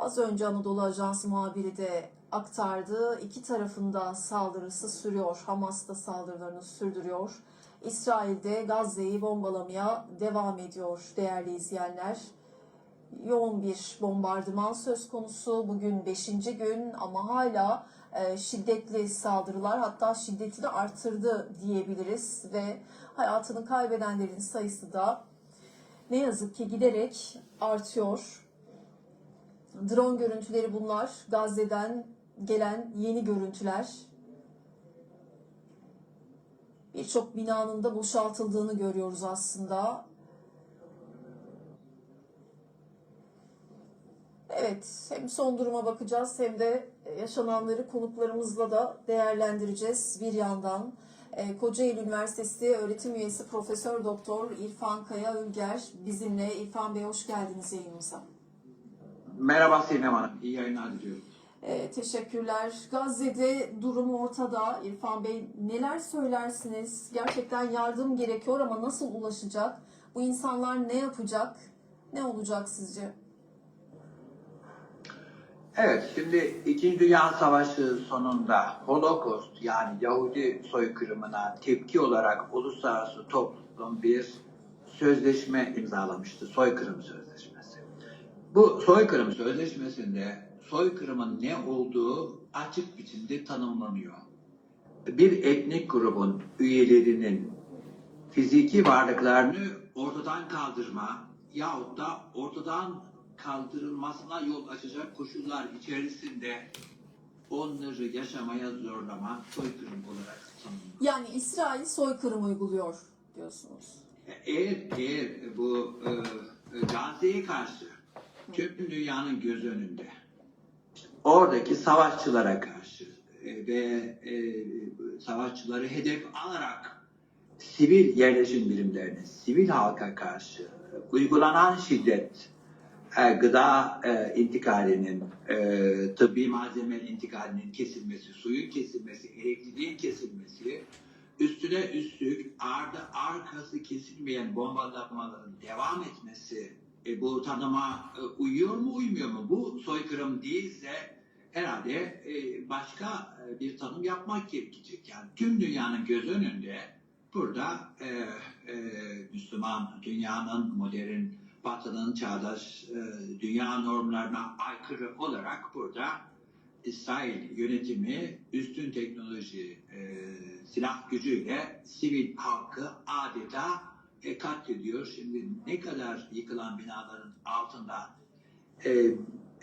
Az önce Anadolu Ajansı muhabiri de aktardı. İki tarafında saldırısı sürüyor. Hamas da saldırılarını sürdürüyor. İsrail de Gazze'yi bombalamaya devam ediyor değerli izleyenler. Yoğun bir bombardıman söz konusu. Bugün 5. gün ama hala e, şiddetli saldırılar hatta şiddeti de arttırdı diyebiliriz ve hayatını kaybedenlerin sayısı da ne yazık ki giderek artıyor. Drone görüntüleri bunlar. Gazze'den gelen yeni görüntüler. Birçok binanın da boşaltıldığını görüyoruz aslında. Evet, hem son duruma bakacağız hem de yaşananları konuklarımızla da değerlendireceğiz bir yandan. Ee, Kocaeli Üniversitesi öğretim üyesi Profesör Doktor İrfan Kaya Ülger bizimle. İrfan Bey hoş geldiniz yayınımıza. Merhaba Sinem Hanım, iyi yayınlar diliyorum. Ee, teşekkürler. Gazze'de durum ortada. İrfan Bey neler söylersiniz? Gerçekten yardım gerekiyor ama nasıl ulaşacak? Bu insanlar ne yapacak? Ne olacak sizce? Evet, şimdi İkinci Dünya Savaşı sonunda Holocaust yani Yahudi soykırımına tepki olarak uluslararası toplum bir sözleşme imzalamıştı. Soykırım Sözleşmesi. Bu soykırım sözleşmesinde soykırımın ne olduğu açık biçimde tanımlanıyor. Bir etnik grubun üyelerinin fiziki varlıklarını ortadan kaldırma yahut da ortadan kaldırılmasına yol açacak koşullar içerisinde onları yaşamaya zorlama soykırım olarak tanımlanıyor. Yani İsrail soykırım uyguluyor diyorsunuz. Eğer, eğer bu e, e, Gazze'ye karşı tüm dünyanın göz önünde. Oradaki savaşçılara karşı e, ve e, savaşçıları hedef alarak sivil yerleşim birimlerine, sivil halka karşı uygulanan şiddet, e, gıda e, intikalinin, e, tıbbi malzeme intikalinin kesilmesi, suyun kesilmesi, elektriğin kesilmesi, üstüne üstlük ardı arkası kesilmeyen bombalamaların devam etmesi e, bu tanıma e, uyuyor mu uymuyor mu? Bu soykırım değilse herhalde e, başka e, bir tanım yapmak gerekecek. Yani tüm dünyanın göz önünde burada e, e, Müslüman dünyanın modern batının çağdaş e, dünya normlarına aykırı olarak burada İsrail yönetimi üstün teknoloji e, silah gücüyle sivil halkı adeta e, katlediyor. Şimdi ne kadar yıkılan binaların altında e,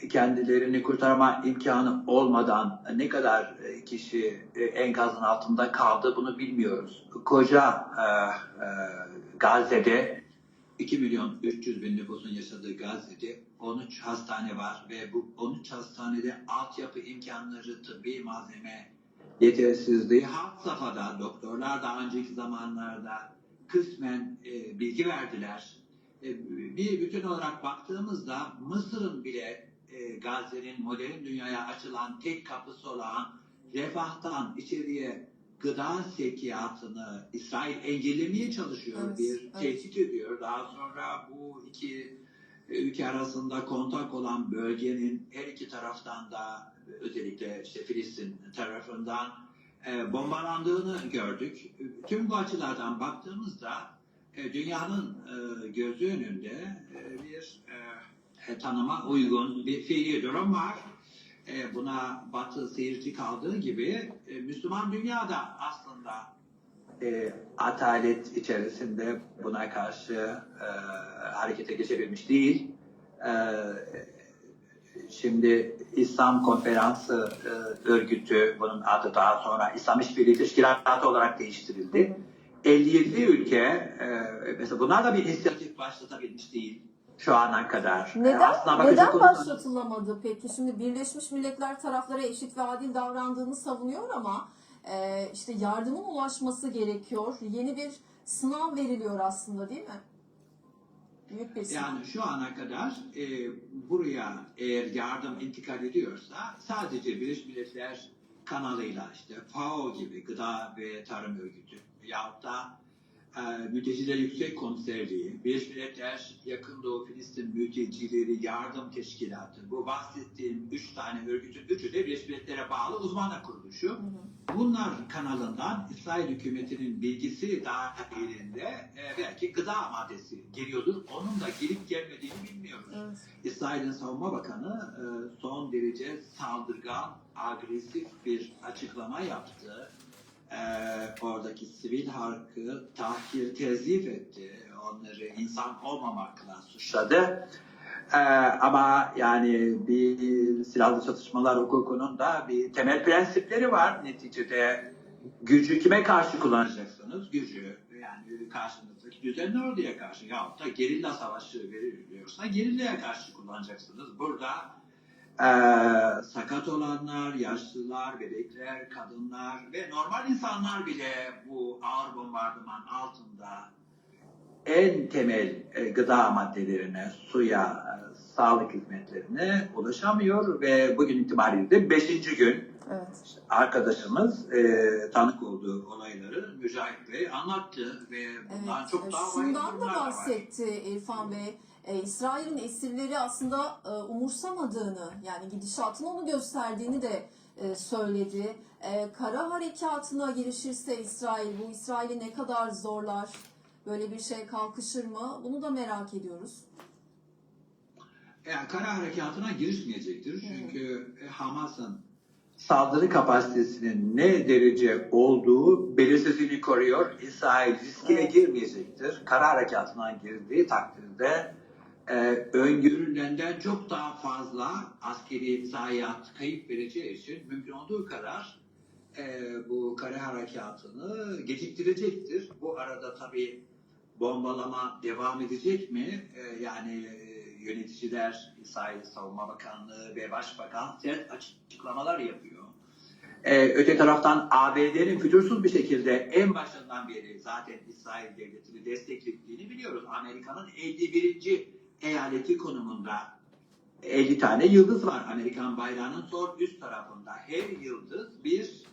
kendilerini kurtarma imkanı olmadan ne kadar e, kişi e, enkazın altında kaldı bunu bilmiyoruz. Koca e, e, Gazze'de 2 milyon 300 bin nüfusun yaşadığı Gazze'de 13 hastane var ve bu 13 hastanede altyapı imkanları, tıbbi malzeme yetersizliği had safhada doktorlar daha önceki zamanlarda kısmen e, bilgi verdiler. E, bir bütün olarak baktığımızda Mısır'ın bile e, Gazze'nin modern dünyaya açılan tek kapısı olan refahtan içeriye gıda sevkiyatını İsrail engellemeye çalışıyor. Evet, bir evet. tehdit ediyor. Daha sonra bu iki e, ülke arasında kontak olan bölgenin her iki taraftan da özellikle işte Filistin tarafından e, bombalandığını gördük. Tüm bu açılardan baktığımızda e, dünyanın e, gözü önünde bir e, tanıma uygun bir fiili durum var. Buna Batı seyirci kaldığı gibi Müslüman dünyada aslında e, atalet içerisinde buna karşı harekete geçebilmiş değil. Şimdi İslam Konferansı e, örgütü, bunun adı daha sonra İslam İşbirliği Teşkilatı olarak değiştirildi. 57 ülke, e, mesela bunlar da bir inisiyatif başlatabilmiş değil şu ana kadar. E, Neden aslına neden olursanız- başlatılamadı peki? Şimdi Birleşmiş Milletler taraflara eşit ve adil davrandığını savunuyor ama e, işte yardımın ulaşması gerekiyor. Yeni bir sınav veriliyor aslında değil mi? Yani şu ana kadar e, buraya eğer yardım intikal ediyorsa sadece Birleşmiş Milletler kanalıyla işte FAO gibi Gıda ve Tarım Örgütü yahut da Mülteciler Yüksek Komiserliği, Birleşmiş Milletler Yakın Doğu Filistin Mültecileri Yardım Teşkilatı, bu bahsettiğim üç tane örgütün üçü de Birleşmiş Milletler'e bağlı uzmanlar kuruluşu. Hı hı. Bunlar kanalından İsrail hükümetinin bilgisi dahilinde e, belki gıda maddesi geliyordur. Onun da gelip gelmediğini bilmiyoruz. Evet. İsrail'in savunma bakanı e, son derece saldırgan, agresif bir açıklama yaptı. E, oradaki sivil halkı tahkir, tezif etti. Onları insan olmamakla suçladı. E, ama yani bir silahlı çatışmalar hukukunun da bir temel prensipleri var. Neticede gücü kime karşı kullanacaksınız? Gücü yani karşınızdaki düzenli orduya karşı yahut da gerilla savaşı veriliyorsa gerillaya karşı kullanacaksınız. Burada eee, sakat olanlar, yaşlılar, bebekler, kadınlar ve normal insanlar bile bu ağır bombardıman altında en temel e, gıda maddelerine, suya, e, sağlık hizmetlerine ulaşamıyor ve bugün itibariyle de 5. gün Evet. arkadaşımız e, tanık olduğu olayları Mücahit Bey anlattı ve bundan Evet, çok e, daha şundan da da var. bahsetti İrfan Bey. E, İsrail'in esirleri aslında e, umursamadığını yani gidişatın onu gösterdiğini de e, söyledi. E, kara harekatına girişirse İsrail bu İsrail'i ne kadar zorlar? Böyle bir şey kalkışır mı? Bunu da merak ediyoruz. Yani kara harekatına girişmeyecektir. Çünkü e, Hamas'ın saldırı kapasitesinin ne derece olduğu belirsizliğini koruyor. İsrail riske Evet. girmeyecektir. Kara harekatına girdiği takdirde e, öngörülenden çok daha fazla askeri zayiat kayıp vereceği için mümkün olduğu kadar e, bu kara harekatını geciktirecektir. Bu arada tabii bombalama devam edecek mi? E, yani e, yöneticiler, İsrail Savunma Bakanlığı ve Başbakan sert açıklamalar yapıyor. E, öte taraftan ABD'nin fütursuz bir şekilde en başından beri zaten İsrail devletini desteklediğini biliyoruz. Amerika'nın 51. eyaleti konumunda 50 tane yıldız var. Amerikan bayrağının sol üst tarafında her yıldız bir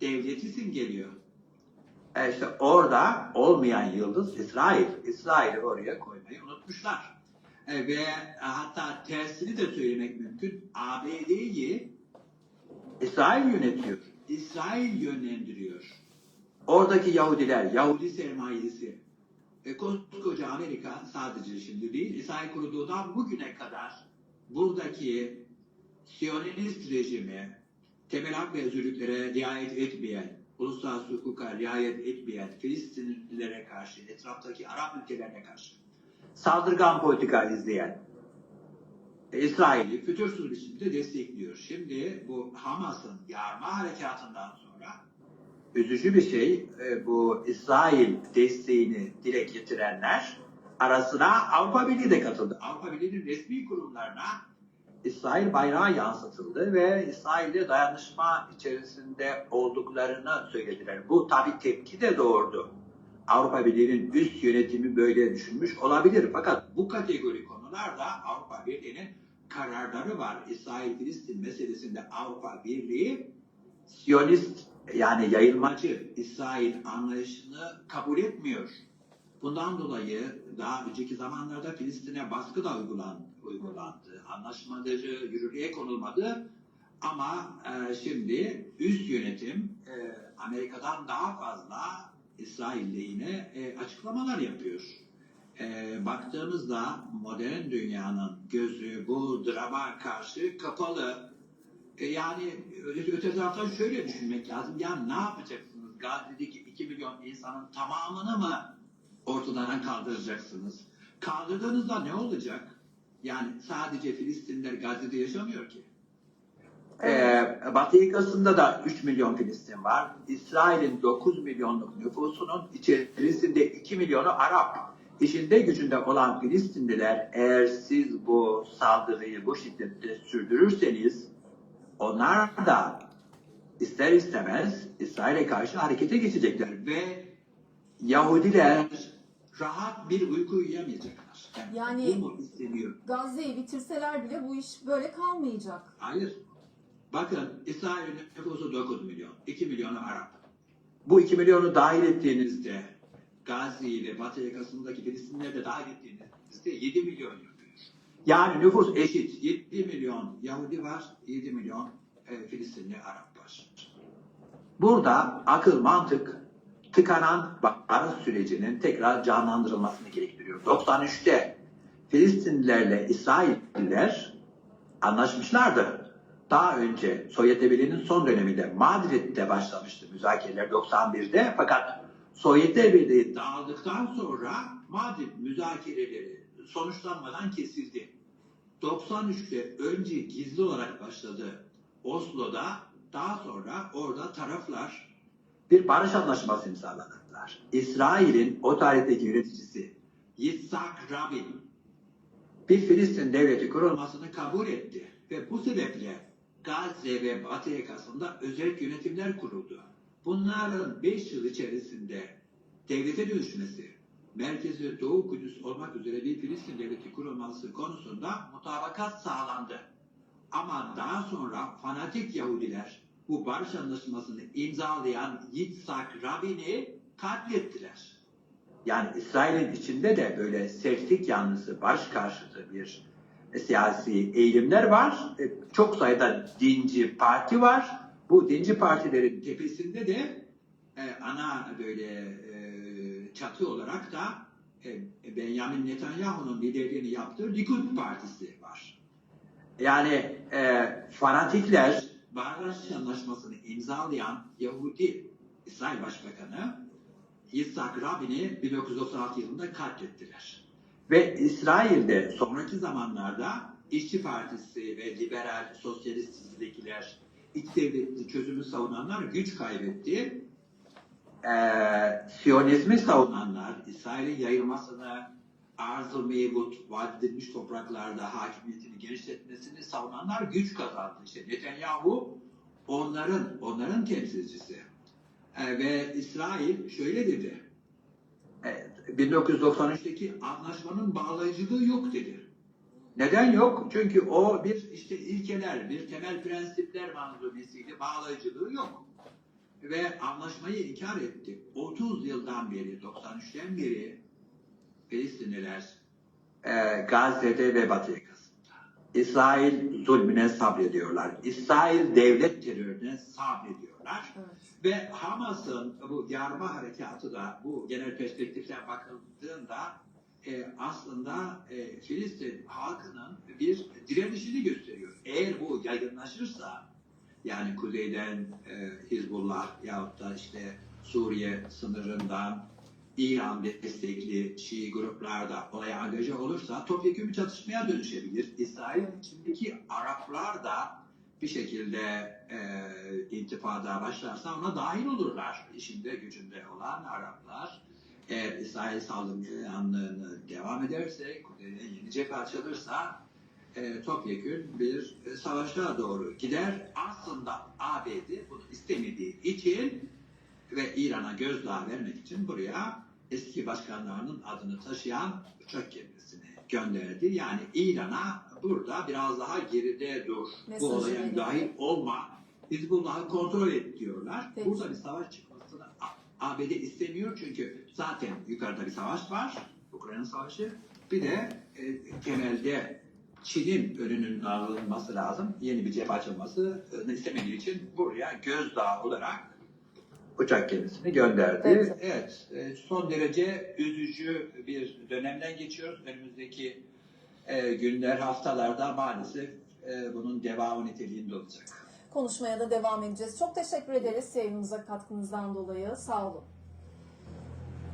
devleti simgeliyor. E işte orada olmayan yıldız İsrail. İsrail'i oraya koymayı unutmuşlar. E, ve hatta tersini de söylemek mümkün. ABD'yi İsrail yönetiyor. İsrail yönlendiriyor. Oradaki Yahudiler, Yahudi sermayesi, e, koskoca Amerika sadece şimdi değil, İsrail kurulduğundan bugüne kadar buradaki Siyonist rejimi, temel hak ve özgürlüklere riayet etmeyen, uluslararası hukuka riayet etmeyen Filistinlilere karşı, etraftaki Arap ülkelerine karşı saldırgan politika izleyen e, İsrail'i fütursuz biçimde destekliyor. Şimdi bu Hamas'ın yarma harekatından sonra üzücü bir şey e, bu İsrail desteğini dile getirenler arasına Avrupa Birliği de katıldı. Avrupa Birliği'nin resmi kurumlarına İsrail bayrağı yansıtıldı ve İsrail'de dayanışma içerisinde olduklarını söylediler. Bu tabi tepki de doğurdu. Avrupa Birliği'nin üst yönetimi böyle düşünmüş olabilir. Fakat bu kategori konularda Avrupa Birliği'nin kararları var. İsrail-Filistin meselesinde Avrupa Birliği Siyonist yani yayılmacı İsrail anlayışını kabul etmiyor. Bundan dolayı daha önceki zamanlarda Filistin'e baskı da uygulan, uygulandı. Anlaşmaları yürürlüğe konulmadı. Ama e, şimdi üst yönetim e, Amerika'dan daha fazla İsrail lehine e, açıklamalar yapıyor. E, baktığımızda modern dünyanın gözü bu drama karşı kapalı. E, yani öte, öte taraftan şöyle düşünmek lazım. Ya ne yapacaksınız? Gazze'deki 2 milyon insanın tamamını mı ortadan kaldıracaksınız? Kaldırdığınızda ne olacak? Yani sadece Filistinler Gazze'de yaşamıyor ki. Ee, Batı yakasında da 3 milyon Filistin var. İsrail'in 9 milyonluk nüfusunun içerisinde 2 milyonu Arap. İşinde gücünde olan Filistinliler eğer siz bu saldırıyı bu şiddette sürdürürseniz onlar da ister istemez İsrail'e karşı harekete geçecekler ve Yahudiler rahat bir uyku uyuyamayacaklar. Yani- bu mu isteniyor? Gazze'yi bitirseler bile bu iş böyle kalmayacak. Hayır. Bakın İsrail'in nüfusu 9 milyon. 2 milyonu Arap. Bu 2 milyonu dahil ettiğinizde Gazze'yi ve Batı yakasındaki Filistinleri de dahil ettiğinizde 7 milyon yapıyor. Yani nüfus eşit. 7 milyon Yahudi var, 7 milyon e, Filistinli Arap var. Burada akıl, mantık tıkanan barış sürecinin tekrar canlandırılmasını gerektiriyor. 93'te Filistinlilerle İsrailler anlaşmışlardı. Daha önce Sovyet Birliği'nin son döneminde Madrid'de başlamıştı müzakereler 91'de fakat Sovyet Birliği dağıldıktan sonra Madrid müzakereleri sonuçlanmadan kesildi. 93'te önce gizli olarak başladı Oslo'da daha sonra orada taraflar bir barış anlaşması imzaladılar. İsrail'in o tarihteki yöneticisi Yitzhak Rabin bir Filistin devleti kurulmasını kabul etti ve bu sebeple Gazze ve Batı yakasında özel yönetimler kuruldu. Bunların 5 yıl içerisinde devlete dönüşmesi, merkezi Doğu Kudüs olmak üzere bir Filistin devleti kurulması konusunda mutabakat sağlandı. Ama daha sonra fanatik Yahudiler bu barış anlaşmasını imzalayan Yitzhak Rabin'i katlettiler. Yani İsrail'in içinde de böyle sertlik yanlısı, barış karşıtı bir siyasi eğilimler var. E, Çok sayıda dinci parti var. Bu dinci partilerin tepesinde de e, ana böyle e, çatı olarak da e, Benjamin Netanyahu'nun liderliğini yaptığı Likud Partisi var. Yani e, fanatikler barış anlaşmasını imzalayan Yahudi İsrail Başbakanı Yitzhak Rabin'i 1996 yılında katlettiler. Ve İsrail'de sonraki zamanlarda İşçi Partisi ve liberal sosyalist çizgidekiler iç devletli çözümü savunanlar güç kaybetti. Ee, Siyonizmi savunanlar, İsrail'in yayılmasını, arz-ı mevcut, vaat edilmiş topraklarda hakimiyetini genişletmesini savunanlar güç kazandı. İşte Netanyahu onların, onların temsilcisi. Ee, ve İsrail şöyle dedi. Evet, 1993'teki anlaşmanın bağlayıcılığı yok dedi. Neden yok? Çünkü o bir işte ilkeler, bir temel prensipler manzumesiydi. Bağlayıcılığı yok. Ve anlaşmayı inkar etti. 30 yıldan beri, 93'ten beri Filistinliler e, Gazze'de ve Batı yakasında. İsrail zulmüne sabrediyorlar. İsrail devlet terörüne sabrediyorlar. Evet. Ve Hamas'ın bu yarma harekatı da bu genel perspektiften bakıldığında e, aslında e, Filistin halkının bir direnişini gösteriyor. Eğer bu yaygınlaşırsa yani kuzeyden e, Hizbullah yahut da işte Suriye sınırından İran destekli Şii gruplar da olaya angaja olursa topyekun bir çatışmaya dönüşebilir. İsrail içindeki Araplar da bir şekilde e, intifada başlarsa ona dahil olurlar. İşinde gücünde olan Araplar eğer İsrail saldırganlığını devam ederse, kuzeyden yeni cephe açılırsa e, topyekun bir e, savaşa doğru gider. Aslında ABD bunu istemediği için ve İran'a gözdağı vermek için buraya eski başkanlarının adını taşıyan uçak gemisini gönderdi. Yani İran'a burada biraz daha geride dur. Mesajı Bu olaya veriyor. dahil olma. Hizbullah'ı kontrol et diyorlar. Peki. Burada bir savaş çıkmasını ABD istemiyor çünkü zaten yukarıda bir savaş var. Ukrayna Savaşı. Bir de e, temelde Çin'in önünün alınması lazım. Yeni bir cephe açılmasını istemediği için buraya gözdağı olarak uçak gemisini gönderdi. Evet. Evet, e, son derece üzücü bir dönemden geçiyoruz. Önümüzdeki e, günler, haftalarda maalesef e, bunun devamı niteliğinde olacak. Konuşmaya da devam edeceğiz. Çok teşekkür ederiz yayınımıza katkınızdan dolayı. Sağ olun.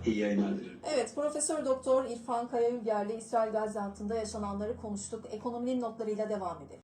İyi yayınlar dilerim. Evet, Profesör Doktor İrfan Kaya Ülger'le İsrail hattında yaşananları konuştuk. Ekonominin notlarıyla devam edelim.